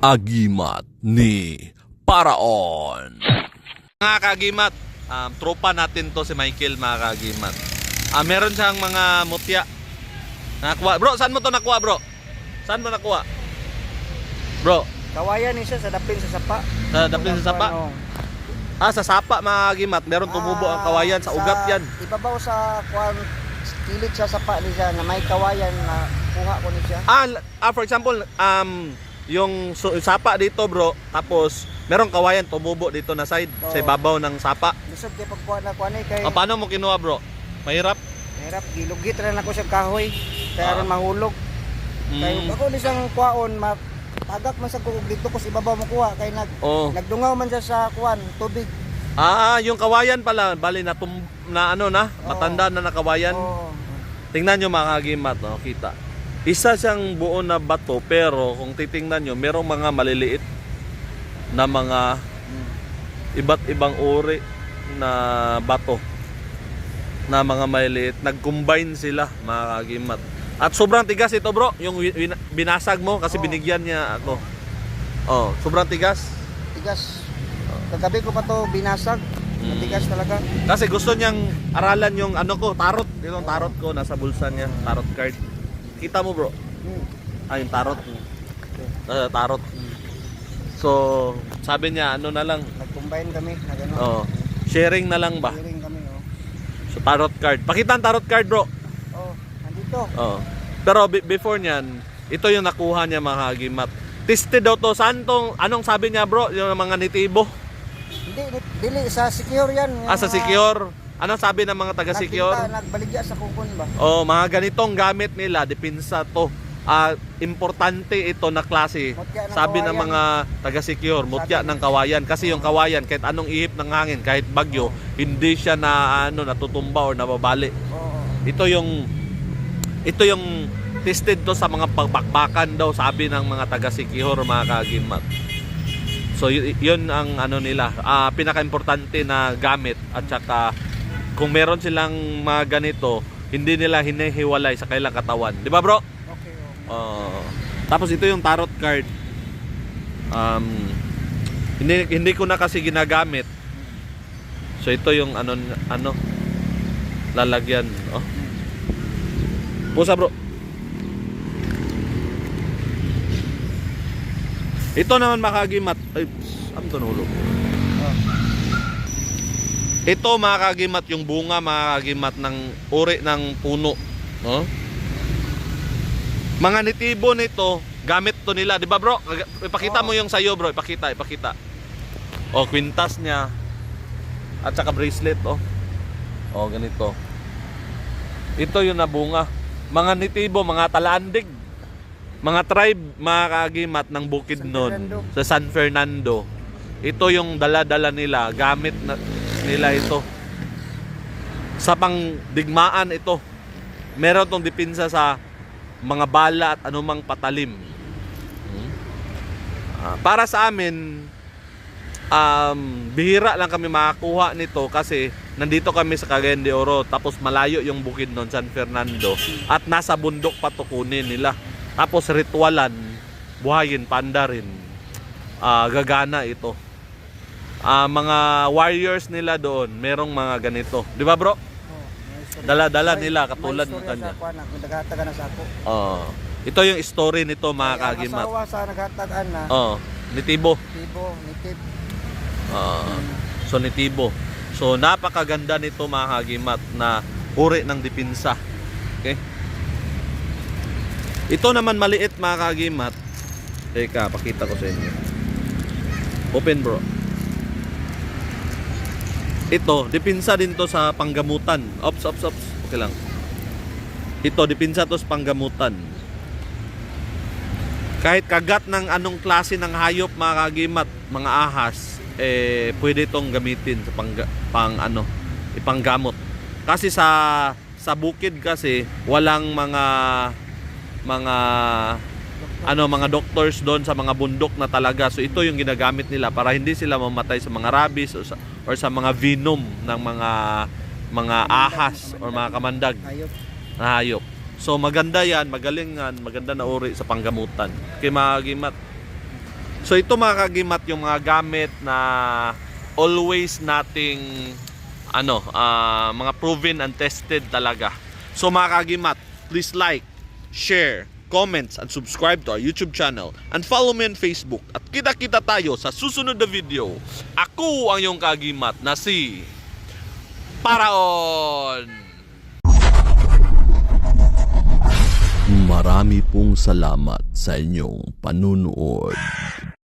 Agimat ni Paraon. Mga kagimat, um, tropa natin to si Michael mga kagimat. Ah, meron siyang mga mutya. Nakuha. Bro, saan mo to nakuha, bro? Saan mo nakuha? Bro, Kawayan ni siya sa dapin sa sapa. sa dapin sa sapa? Ah, sa sapa mga kagimat. Meron tumubo ang kawayan. Sa ugat yan. Ibabaw sa kuan kilid sa sapa ni siya na may kawayan na kuha ko ni siya. Ah, ah, for example, um, yung su- sapa dito, bro. Tapos, merong kawayan tumubo dito na side. Sa Oo. ibabaw ng sapa. Lisod kay pagkuha na kuan eh kay Ah, paano mo kinuha, bro? Mahirap? hirap gilugit ra na ko sa kahoy. Kaya Ah. ron mahulog. Kay Mm. ako ni siyang kuhaon ma tagak man sa kugog dito kus ibabaw mo kuha kay nag Oh. nagdungaw man siya sa kuan tubig. Ah, yung kawayan pala, bali na tum na ano na, matanda na na kawayan. Oo. Tingnan nyo mga kagimat, no, kita. Isa siyang buo na bato, pero kung titingnan nyo, merong mga maliliit na mga iba't ibang uri na bato na mga maliliit. Nag-combine sila, mga kagimat. At sobrang tigas ito bro, yung win- binasag mo kasi Oo. binigyan niya ako. Oh, sobrang tigas. Tigas. Kagabi ko pa to binasag. Matigas talaga. Kasi gusto niyang aralan yung ano ko, tarot. Yung tarot ko nasa bulsa niya, tarot card. Kita mo bro, Hmm. ah yung tarot. Ah, tarot. So, sabi niya ano na lang, Nag-combine kami na gano'n. oh, sharing na lang ba? Hearing kami oh. So tarot card. Pakita ang tarot card bro. Oh, nandito. Oh. Pero be- before niyan, ito yung nakuha niya mga hagimat. Tested daw to. Saan tong, anong sabi niya bro? Yung mga nitibo. Hindi, di- dili sa secure yan. Yung Ah, sa mga secure. Anong sabi ng mga taga secure? Nagbinta, nagbaligya sa kukun ba? Oh, mga ganitong gamit nila, dipinsa to. Ah, importante ito na klase. Mutya ng Sabi ng kawayan. mga taga-secure, mutya Sabi ng kawayan kasi yung kawayan kahit anong ihip ng hangin, kahit bagyo, hindi siya na ano natutumba or nababali. Oo. Ito yung ito yung tested to sa mga pagbakbakan daw sabi ng mga taga-secure mga kagimat. So yun ang ano nila, ah, pinaka-importante na gamit at saka kung meron silang mga ganito, hindi nila hinihiwalay sa kailang katawan. Di ba bro? Okay, oh. Oo. tapos ito yung tarot card. Um, hindi hindi ko na kasi ginagamit. So ito yung ano ano lalagyan, oh. Pusa bro. Ito naman makagimat. Saan to nahulog? Ito makagimat yung bunga makagimat ng uri ng puno, no? Mga nitibo nito, gamit to nila, 'di ba, bro? Ipakita mo yung sayo, bro. Ipakita, ipakita. Oh, kwintas niya. At saka bracelet, oh. Oh, ganito. Ito yung nabunga. Mga nitibo, mga talaandig. Mga tribe, mga kagimat ng bukid San nun Fernando. sa San Fernando. Ito yung dala-dala nila, gamit na, nila ito. Sa pangdigmaan ito. Meron tong dipinsa sa mga bala at anumang patalim. Hmm? Ah, para sa amin, um, bihira lang kami makakuha nito kasi nandito kami sa Cagayan de Oro tapos malayo yung bukid nun San Fernando at nasa bundok pa to kunin nila tapos ritualan buhayin panda rin Ah, gagana ito Ah, mga warriors nila doon merong mga ganito di ba bro? Dala-dala nila katulad ng kanya. Sa kuan, naghatag na sa ako. Oo. ito yung story nito mga ang kagimat asawa sa naghatagan na, Oo. nitibo tibo, nitib. Oo. so nitibo so napakaganda nito mga kagimat na uri ng dipinsa okay ito naman maliit mga kagimat. Teka pakita ko sa inyo. Open bro. Ito dipinsa din to sa panggamutan. Ops ops ops. Okay lang. Ito dipinsa to sa panggamutan. Kahit kagat ng anong klase ng hayop mga kagimat, mga ahas, eh pwede itong gamitin sa pang, pang ano, ipanggamot. Kasi sa sa bukid kasi walang mga mga ano mga doctors doon sa mga bundok na talaga. So ito yung ginagamit nila para hindi sila mamatay sa mga rabies o, sa, or or sa mga venom ng mga mga ahas or mga kamandag na hayop. So maganda yan, magaling yan, maganda na uri sa panggamutan. Kay mga kagimat. So ito mga kagimat yung mga gamit na always nating ano, ah, mga proven and tested talaga. So mga kagimat, please like, share, comments, and subscribe to our YouTube channel. And follow me on Facebook. At kita-kita tayo sa susunod na video. Ako ang yung kagimat na si Paraon! Marami pong salamat sa inyong panunood.